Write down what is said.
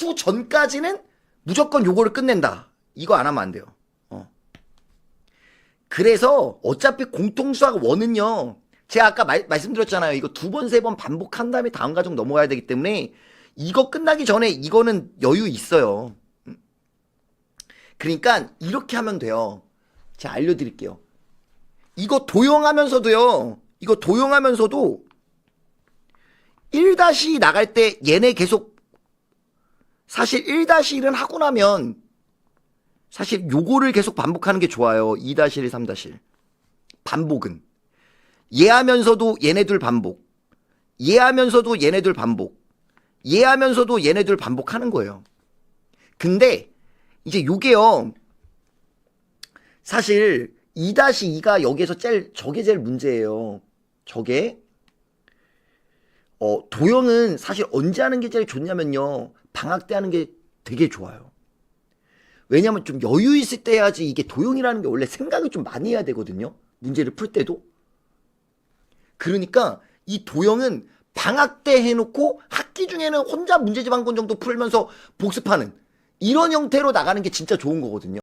후 전까지는 무조건 요거를 끝낸다. 이거 안 하면 안 돼요. 어. 그래서 어차피 공통수학 원은요. 제가 아까 말, 말씀드렸잖아요. 이거 두 번, 세 번 반복한 다음에 다음 과정 넘어가야 되기 때문에 이거 끝나기 전에 이거는 여유 있어요. 음. 그러니까 이렇게 하면 돼요. 제가 알려드릴게요. 이거 도용하면서도요. 이거 도용하면서도 1다시 나갈 때 얘네 계속 사실 1-1은 하고 나면 사실 요거를 계속 반복하는 게 좋아요. 2-1, 3-1. 반복은. 얘하면서도 얘네들 반복. 얘하면서도 얘네들 반복. 얘하면서도 얘네들 반복하는 거예요. 근데 이제 요게요. 사실 2-2가 여기에서 제일 저게 제일 문제예요. 저게 어, 도형은 사실 언제 하는 게 제일 좋냐면요. 방학 때 하는 게 되게 좋아요. 왜냐면 좀 여유 있을 때 해야지 이게 도형이라는 게 원래 생각을 좀 많이 해야 되거든요. 문제를 풀 때도. 그러니까 이 도형은 방학 때 해놓고 학기 중에는 혼자 문제집 한 권 정도 풀면서 복습하는 이런 형태로 나가는 게 진짜 좋은 거거든요.